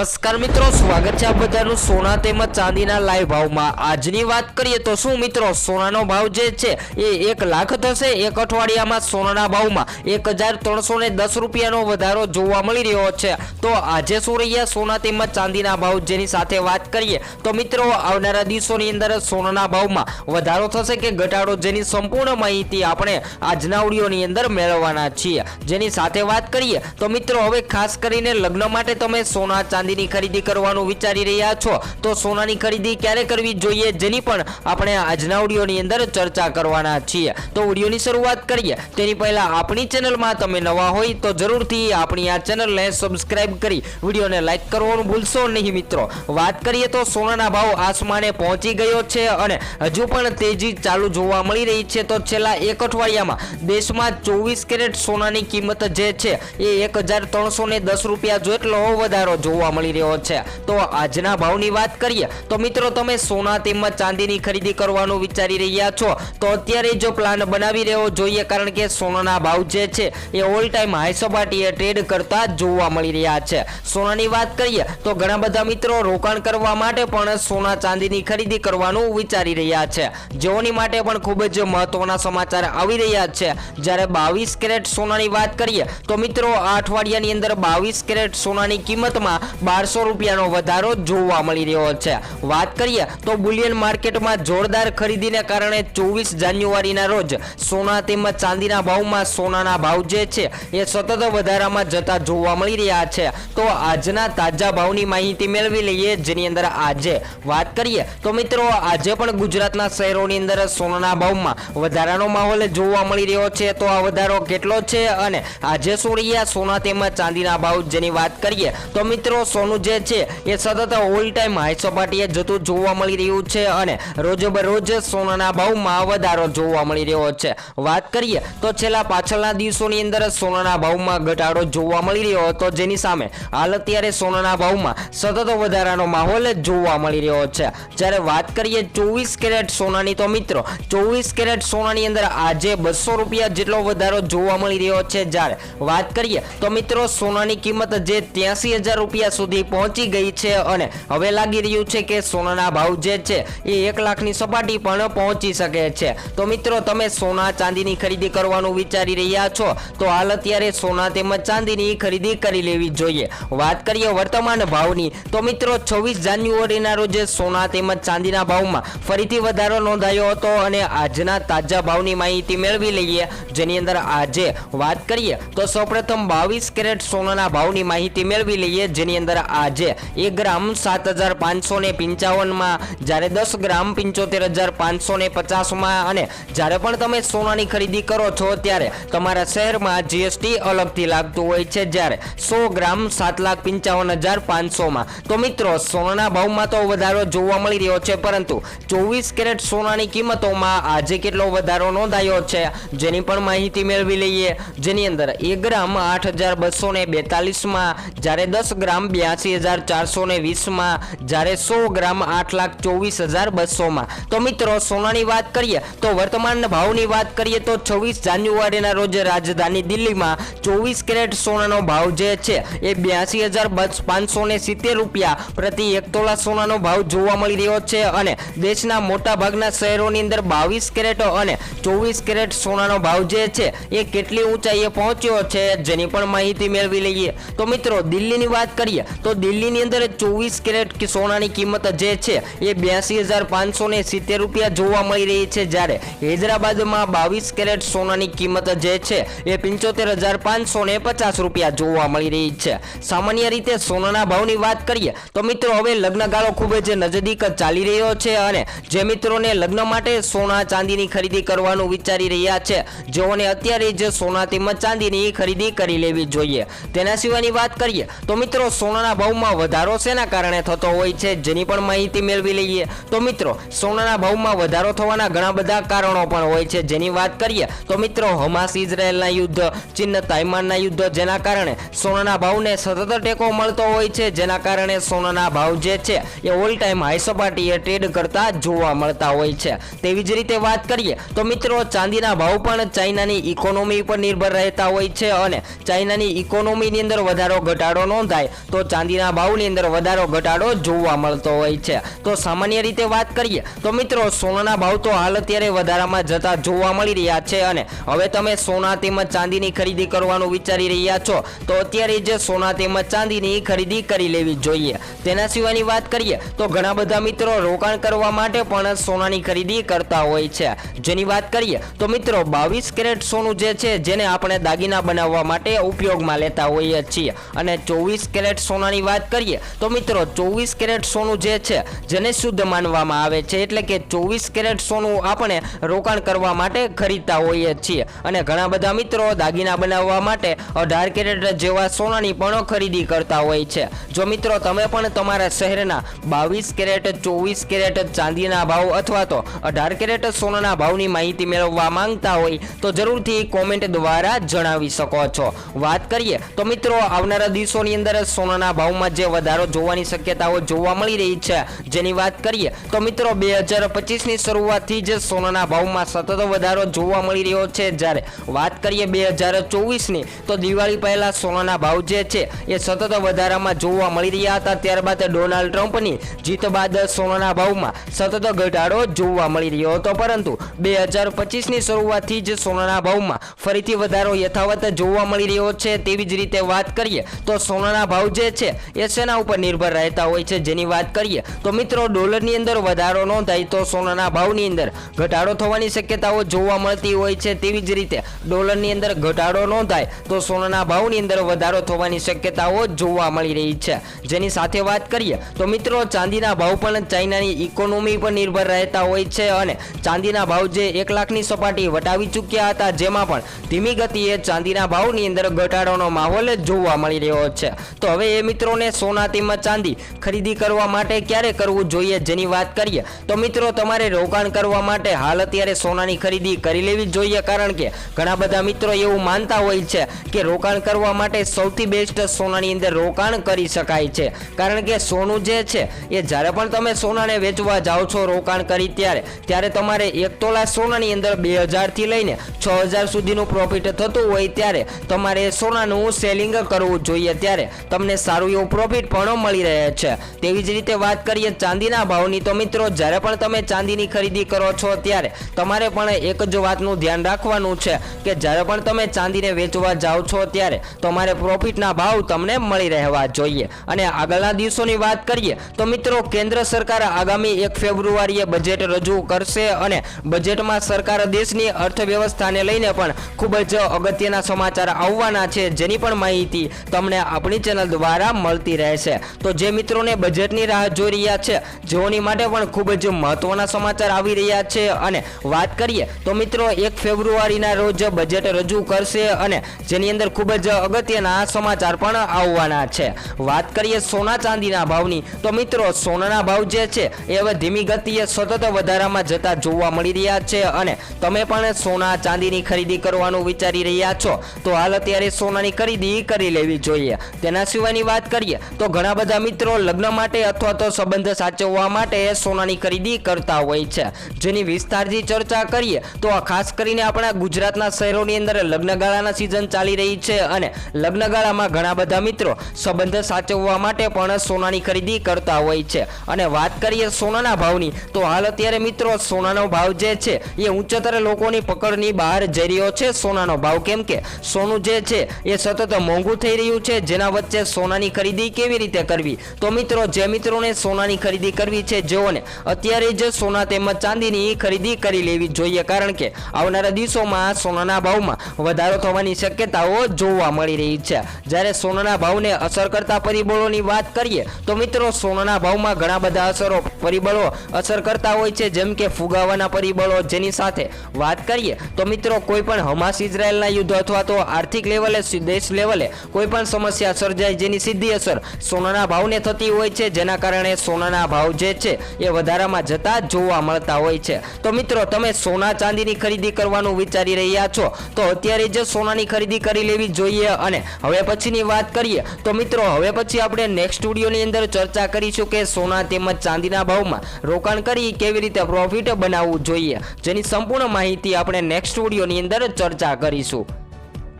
નમસ્કાર મિત્રો, સ્વાગત છે આ બધાનું સોના તેમજ ચાંદીના લાઈવ ભાવમાં. આજની વાત કરીએ તો શું મિત્રો, સોનાનો ભાવ જે છે એ એક લાખ થશે એક અઠવાડિયામાં સોનાના ભાવમાં એક હજાર ત્રણસો દસ રૂપિયાનો વધારો જોવા મળી રહ્યો છે. તો આજે શું રહ્યા સોના તેમજ ચાંદીના ભાવ જેની સાથે વાત કરીએ તો મિત્રો, આવનારા દિવસોની અંદર સોનાના ભાવમાં વધારો થશે કે ઘટાડો જેની સંપૂર્ણ માહિતી આપણે આજના ઓડિયોની અંદર મેળવવાના છીએ. જેની સાથે વાત કરીએ તો મિત્રો, હવે ખાસ કરીને લગ્ન માટે તમે સોના ચાંદીની ખરીદી કરવાનું વિચારી રહ્યા છો? તો સોનાની ખરીદી ક્યારે કરવી જોઈએ જેની પણ આપણે આજના ઓડિયોની અંદર ચર્ચા કરવાના છીએ. તો ઓડિયોની શરૂઆત કરીએ. તેની પહેલા આપણી ચેનલમાં તમે નવા હોય તો જરૂરથી આપણી આ ચેનલને સબસ્ક્રાઇબ કરી વિડીયોને લાઈક કરવાનું ભૂલશો નહીં મિત્રો. વાત કરીએ તો સોનાના ભાવ આસમાને પહોંચી ગયો છે અને હજુ પણ તેજી ચાલુ જોવા મળી રહી છે. તો છેલ્લા એક અઠવાડિયામાં દેશમાં ચોવીસ કેરેટ સોનાની કિંમત જે છે એ એક હજાર ત્રણસો ને દસ રૂપિયા જેટલો વધારો જોવા મળી રહ્યો છે. તો આજના ભાવની વાત કરીએ, તો મિત્રો તમે સોના તેમજ ચાંદીની ખરીદી કરવાનું વિચારી રહ્યા છો. તો અત્યારે જો પ્લાન બનાવી રહ્યો જોઈએ, કારણ કે સોનાના ભાવ જે છે, એ ઓલ ટાઈમ હાઈસોબાટીએ ટ્રેડ કરતા જોવા મળી રહ્યા છે. સોનાની વાત કરીએ, તો ઘણા બધા મિત્રો રોકાણ કરવા માટે પણ સોના ચાંદીની ખરીદી કરવાનું વિચારી રહ્યા છે. જેઓની માટે પણ ખૂબ જ મહત્વના સમાચાર આવી રહ્યા છે. જ્યારે બાવીસ કેરેટ સોનાની વાત કરીએ, તો મિત્રો આ અઠવાડિયાની અંદર બાવીસ કેરેટ સોનાની કિંમતમાં બારસો રૂપિયાનો વધારો જોવા મળી રહ્યો છે. વાત કરીએ તો બુલિયન માર્કેટમાં જોરદાર ખરીદીને કારણે ચોવીસ જાન્યુઆરીના રોજ સોના તેમજ ચાંદીના ભાવમાં સોનાના ભાવ જે છે એ સતત વધારામાં જતા જોવા મળી રહ્યા છે. તો આજના તાજા ભાવની માહિતી મેળવી લઈએ જેની અંદર આજે વાત કરીએ તો મિત્રો આજે પણ ગુજરાતના શહેરોની અંદર સોનાના ભાવમાં વધારાનો માહોલ જોવા મળી રહ્યો છે. તો આ વધારો કેટલો છે અને આજે શું રહ્યા? સોના તેમજ ચાંદીના ભાવ જેની વાત કરીએ તો મિત્રો સોનું જે છે એ સતત ઓલ ટાઈમ હાઈ સપાટીએ જતું જોવા મળી રહ્યું છે અને રોજબરોજ સોનાના ભાવમાં વધારો જોવા મળી રહ્યો છે. વાત કરીએ તો છેલ્લા પાછળના દિવસોની અંદર સોનાના ભાવમાં ઘટાડો જોવા મળી રહ્યો હતો. જેની સામે હાલ અત્યારે સોનાના ભાવમાં સતત વધારાનો માહોલ જોવા મળી રહ્યો છે. જ્યારે વાત કરીએ ચોવીસ કેરેટ સોનાની તો મિત્રો, ચોવીસ કેરેટ સોનાની અંદર આજે બસો રૂપિયા જેટલો વધારો જોવા મળી રહ્યો છે. જ્યારે વાત કરીએ તો મિત્રો, સોનાની કિંમત જે ત્યાંસી હજાર રૂપિયા સુધી પહોંચી ગઈ છે અને હવે લાગી રહ્યું છે કે સોનાના ભાવ જે છે એ એક લાખની સપાટી પણ પહોંચી શકે છે. તો મિત્રો, તમે સોના ચાંદીની ખરીદી કરવાનું વિચારી રહ્યા છો, તો હાલ અત્યારે સોના તેમજ ચાંદીની ખરીદી કરી લેવી જોઈએ. વાત કરીએ વર્તમાન ભાવની, તો મિત્રો, છવ્વીસ જાન્યુઆરીના રોજ સોના તેમજ ચાંદીના ભાવમાં ફરીથી વધારો નોંધાયો હતો અને આજના તાજા ભાવની માહિતી મેળવી લઈએ. જેની અંદર આજે વાત કરીએ, તો સૌપ્રથમ બાવીસ કેરેટ સોનાના ભાવની માહિતી મેળવી લઈએ, જેની અંદર આજે એક ગ્રામ સાત હજાર પાંચસો ને પંચાવનમાં, જ્યારે દસ ગ્રામ પંચોતેર હજાર પાંચસો ને પચાસમાં અને જ્યારે પણ તમે સોનાની ખરીદી કરો છો, ત્યારે તમારા શહેરમાં જીએસટી અલગથી લાગતું હોય છે. જ્યારે સો ગ્રામ સાત લાખ પંચાવન હજાર પાંચસોમાં. તો મિત્રો, સોનાના ભાવમાં તો વધારો જોવા મળી રહ્યો છે, પરંતુ ચોવીસ કેરેટ સોનાની કિંમતોમાં આજે કેટલો વધારો નોંધાયો છે, જેની પણ માહિતી મેળવી લઈએ. જેની અંદર એક ગ્રામ આઠ હજાર બસો ને બેતાલીસમાં, જ્યારે દસ ગ્રામ બ્યાસી હજાર ચારસો ને વીસમાં જ્યારે સો ગ્રામ આઠ લાખ ચોવીસ હજાર બસોમાં તો મિત્રો, સોનાની વાત કરીએ તો વર્તમાન ભાવની વાત કરીએ તો છવ્વીસ જાન્યુઆરીના રોજ રાજધાની દિલ્હીમાં ચોવીસ કેરેટ સોનાનો ભાવ જે છે એ બ્યાસી હજાર પાંચસો ને સિત્તેર રૂપિયા પ્રતિ એક તોલા સોનાનો ભાવ જોવા મળી રહ્યો છે અને દેશના મોટા ભાગના શહેરોની અંદર બાવીસ કેરેટ અને ચોવીસ કેરેટ સોનાનો ભાવ જે છે એ કેટલી ઊંચાઈએ પહોંચ્યો છે જેની પણ માહિતી મેળવી લઈએ. તો મિત્રો, દિલ્હીની વાત કરીએ તો દિલ્હીની અંદર ચોવીસ કેરેટ સોનાની કિંમત જે છે, એ બ્યાસી હજાર પાંચસો ને સિત્તેર રૂપિયા જોવા મળી રહી છે જ્યારે હૈદરાબાદમાં બાવીસ કેરેટ સોનાની કિંમત જે છે, એ પંચોતેર હજાર પાંચસો ને પચાસ રૂપિયા જોવા મળી રહી છે. સામાન્ય રીતે સોનાના ભાવની વાત કરીએ, તો મિત્રો હવે લગ્નગાળો ખૂબ જ નજદીક ચાલી રહ્યો છે અને જે મિત્રોને લગ્ન માટે સોના ચાંદીની ખરીદી કરવાનું વિચારી રહ્યા છે, જેઓને અત્યારે જ સોના તેમજ ચાંદીની ખરીદી કરી લેવી જોઈએ. તેના સિવાયની વાત કરીએ, તો મિત્રો સોનાના ભાવમાં વધારો શેના કારણે થતો હોય છે જેની પણ માહિતી મેળવી લઈએ? તો મિત્રો, સોનાના ભાવમાં વધારો થવાના ઘણા બધા કારણો પણ હોય છે. જેની વાત કરીએ, તો મિત્રો, હમાસ ઇઝરાયેલના યુદ્ધ, ચીન તાઇમાનના યુદ્ધ જેના કારણે સોનાના ભાવને સતત ટેકો મળતો હોય છે. જેના કારણે સોનાના ભાવ જે છે, એ ઓલ ટાઈમ હાઈ સપાટીએ ટ્રેડ કરતા જોવા મળતા હોય છે. તેવી જ રીતે વાત કરીએ, તો મિત્રો, ચાંદીના ભાવ પણ ચાઇનાની ઇકોનોમી પર નિર્ભર રહેતા હોય છે અને ચાઇનાની ઇકોનોમીની અંદર વધારો ઘટાડો નોંધાય, તો ચાંદીના ભાવની અંદર વધારો ઘટાડો જોવા મળતો હોય છે. તો સામાન્ય રીતે વાત કરીએ, તો મિત્રો સોનાના ભાવ તો હાલ અત્યારે વધારામાં જતા જોવા મળી રહ્યા છે અને હવે તમે સોના તેમજ ચાંદીની ખરીદી કરવાનું વિચારી રહ્યા છો, તો અત્યારે જે સોના તેમજ ચાંદીની ખરીદી કરી લેવી જોઈએ. તેના સિવાયની વાત કરીએ, તો ઘણા બધા મિત્રો રોકાણ કરવા માટે પણ સોનાની ખરીદી કરતા હોય છે. જેની વાત કરીએ, તો મિત્રો બાવીસ કેરેટ સોનું જે છે, જેને આપણે દાગીના બનાવવા માટે ઉપયોગમાં લેતા હોઈએ છીએ અને ચોવીસ કેરેટ સોનાની વાત કરીએ, તો મિત્રો ચોવીસ કેરેટ સોનું જે છે, જેને શુદ્ધ માનવામાં આવે છે, એટલે કે ચોવીસ કેરેટ સોનું આપણે રોકાણ કરવા માટે ખરીદતા હોઈએ છીએ. અને ઘણા બધા મિત્રો દાગીના બનાવવા માટે અઢાર કેરેટ જેવા સોનાની પણ ખરીદી કરતા હોય છે. જો મિત્રો તમે પણ તમારા શહેરના બાવીસ કેરેટ, ચોવીસ કેરેટ ચાંદીના ભાવ અથવા તો અઢાર કેરેટ સોનાના ભાવની માહિતી મેળવવા માંગતા હોય, તો જરૂરથી કોમેન્ટ દ્વારા જણાવી શકો છો. વાત કરીએ, તો મિત્રો આવનારા દિવસોની અંદર સોનાના ભાવમાં જે વધારો જોવાની શક્યતાઓ જોવા મળી રહી છે, જેની વાત કરીએ તો મિત્રો બે હજાર પચીસની શરૂઆતથી જ સોનાના ભાવમાં સતત વધારો જોવા મળી રહ્યો છે. જ્યારે વાત કરીએ બે હજાર ચોવીસની, તો દિવાળી પહેલાં સોનાના ભાવ જે છે, એ સતત વધારામાં જોવા મળી રહ્યા હતા. ત્યારબાદ ડોનાલ્ડ ટ્રમ્પની જીત બાદ સોનાના ભાવમાં સતત ઘટાડો જોવા મળી રહ્યો હતો. પરંતુ બે હજાર પચીસની શરૂઆતથી જ સોનાના ભાવમાં ફરીથી વધારો યથાવત જોવા મળી રહ્યો છે. તેવી જ રીતે વાત કરીએ તો સોનાના ભાવ જે છે. એ શેના ઉપર નિર્ભર રહેતા હોય છે જેની વાત કરીએ તો મિત્રો ડોલરની અંદર વધારો નોંધાય તો સોનાના ભાવની અંદર ઘટાડો થવાની શક્યતાઓ જોવા મળતી હોય છે. તેવી જ રીતે ડોલરની અંદર ઘટાડો નોંધાય તો સોનાના ભાવની અંદર વધારો થવાની શક્યતાઓ જોવા મળી રહી છે. જેની સાથે વાત કરીએ તો મિત્રો ચાંદીના ભાવ પણ ચાઇનાની ઇકોનોમી પર નિર્ભર રહેતા હોય છે અને ચાંદીના ભાવ જે એક લાખની સપાટી વટાવી ચૂક્યા હતા જેમાં પણ ધીમી ગતિએ ચાંદીના ભાવની અંદર ઘટાડોનો માહોલ જોવા મળી રહ્યો છે. તો હવે મિત્રોને સોના તેમજ ચાંદી ખરીદી કરવા માટે ક્યારે કરવું જોઈએ જેની વાત કરીએ, તો મિત્રો તમારે રોકાણ કરવા માટે હાલ અત્યારે સોનાની ખરીદી કરી લેવી જોઈએ. કારણ કે ઘણા બધા મિત્રો એવું માનતા હોય છે કે રોકાણ કરવા માટે સૌથી બેસ્ટ સોનાની અંદર રોકાણ કરી શકાય છે. કારણ કે સોનું જે છે, એ જ્યારે પણ તમે સોનાને વેચવા જાઓ છો રોકાણ કરી ત્યારે ત્યારે તમારે એક તોલા સોનાની અંદર બે હજારથી લઈને છ હજાર સુધીનું પ્રોફિટ થતું હોય ત્યારે તમારે સોનાનું સેલિંગ કરવું જોઈએ. ત્યારે તમને સારું એવું પ્રોફિટ પણ મળી રહે છે. તેવી જ રીતે વાત કરીએ ચાંદીના ભાવની, તો મિત્રો જ્યારે પણ તમે ચાંદીની ખરીદી કરો છો ત્યારે તમારે પણ એક જ વાતનું ધ્યાન રાખવાનું છે કે જ્યારે પણ તમે ચાંદીને વેચવા જાઓ છો ત્યારે તમારે પ્રોફિટના ભાવ તમને મળી રહેવા જોઈએ. અને આગળના દિવસોની વાત કરીએ, તો મિત્રો કેન્દ્ર સરકાર આગામી એક ફેબ્રુઆરીએ બજેટ રજૂ કરશે અને બજેટમાં સરકાર દેશની અર્થવ્યવસ્થાને લઈને પણ ખૂબ જ અગત્યના સમાચાર આવવાના છે. જેની પણ માહિતી તમને આપણી ચેનલ દ્વારા મળતી રહેશે તો જે મિત્રોને બજેટની રાહ જોઈ રહ્યા છે, જેઓની માટે પણ ખૂબ જ મહત્વના સમાચાર આવી રહ્યા છે અને વાત કરીએ, તો મિત્રો એક ફેબ્રુઆરીના રોજ બજેટ રજૂ કરશે અને જેની અંદર ખૂબ જ અગત્યના સમાચાર પણ આવવાના છે. વાત કરીએ સોના ચાંદીના ભાવની, તો મિત્રો સોનાના ભાવ જે છે, એ હવે ધીમી ગતિએ સતત વધારામાં જતા જોવા મળી રહ્યા છે અને તમે પણ સોના ચાંદીની ખરીદી કરવાનું વિચારી રહ્યા છો, તો હાલ અત્યારે સોનાની ખરીદી કરી લેવી જોઈએ. તેના સિવાયની વાત કરીએ, તો ઘણા બધા મિત્રો લગ્ન માટે અથવા તો સંબંધ સાચવવા માટે સોનાની ખરીદી કરતા હોય છે. જેની વિસ્તારથી ચર્ચા કરીએ, તો ખાસ કરીને આપણા ગુજરાતના શહેરોની અંદર લગ્નગાળાના સિઝન ચાલી રહી છે અને લગ્નગાળામાં ઘણા બધા મિત્રો સંબંધ સાચવવા માટે પણ સોનાની ખરીદી કરતા હોય છે. અને વાત કરીએ સોનાના ભાવની, તો હાલ અત્યારે મિત્રો સોનાનો ભાવ જે છે, એ ઉચ્ચતર લોકોની પકડની બહાર જઈ રહ્યો છે. સોનાનો ભાવ કેમ કે સોનું જે છે, એ સતત મોંઘું થઈ રહ્યું છે. જેના વચ્ચે સોનાની ખરીદી કેવી રીતે કરવી? તો મિત્રો, જે મિત્રોને સોનાની ખરીદી કરવી છે, જેઓને અત્યારે જ સોના તેમજ ચાંદીની ખરીદી કરી લેવી જોઈએ. કારણ કે આવનારા દિવસોમાં સોનાના ભાવમાં વધારો થવાની શક્યતાઓ જોવા મળી રહી છે. જ્યારે સોનાના ભાવને અસર કરતા પરિબળોની વાત કરીએ, તો મિત્રો, સોનાના ભાવમાં ઘણા બધા અસરો પરિબળો અસર કરતા હોય છે. જેમ કે ફુગાવાના પરિબળો, જેની સાથે વાત કરીએ, તો મિત્રો કોઈ પણ હમાસ ઇઝરાયલના યુદ્ધ અથવા તો આર્થિક લેવલે દેશ લેવલે કોઈ પણ સમસ્યા સર્જાય, જેની સીધી અસર સોનાના ભાવને થતી હોય છે, જેના કારણે સોનાના ભાવ જે છે એ વધારામાં જતા જોવા મળતા હોય છે. તો મિત્રો, તમે સોના ચાંદીની ખરીદી કરવાનું વિચારી રહ્યા છો, તો અત્યારે જ સોનાની ખરીદી કરી લેવી જોઈએ. અને હવે પછીની વાત કરીએ, તો મિત્રો, હવે પછી આપણે નેક્સ્ટ સ્ટુડિયોની અંદર ચર્ચા કરીશું કે સોના તેમજ ચાંદીના ભાવમાં રોકાણ કરી કેવી રીતે પ્રોફિટ બનાવવું જોઈએ. જેની સંપૂર્ણ માહિતી આપણે નેક્સ્ટ સ્ટુડિયોની અંદર ચર્ચા કરીશું.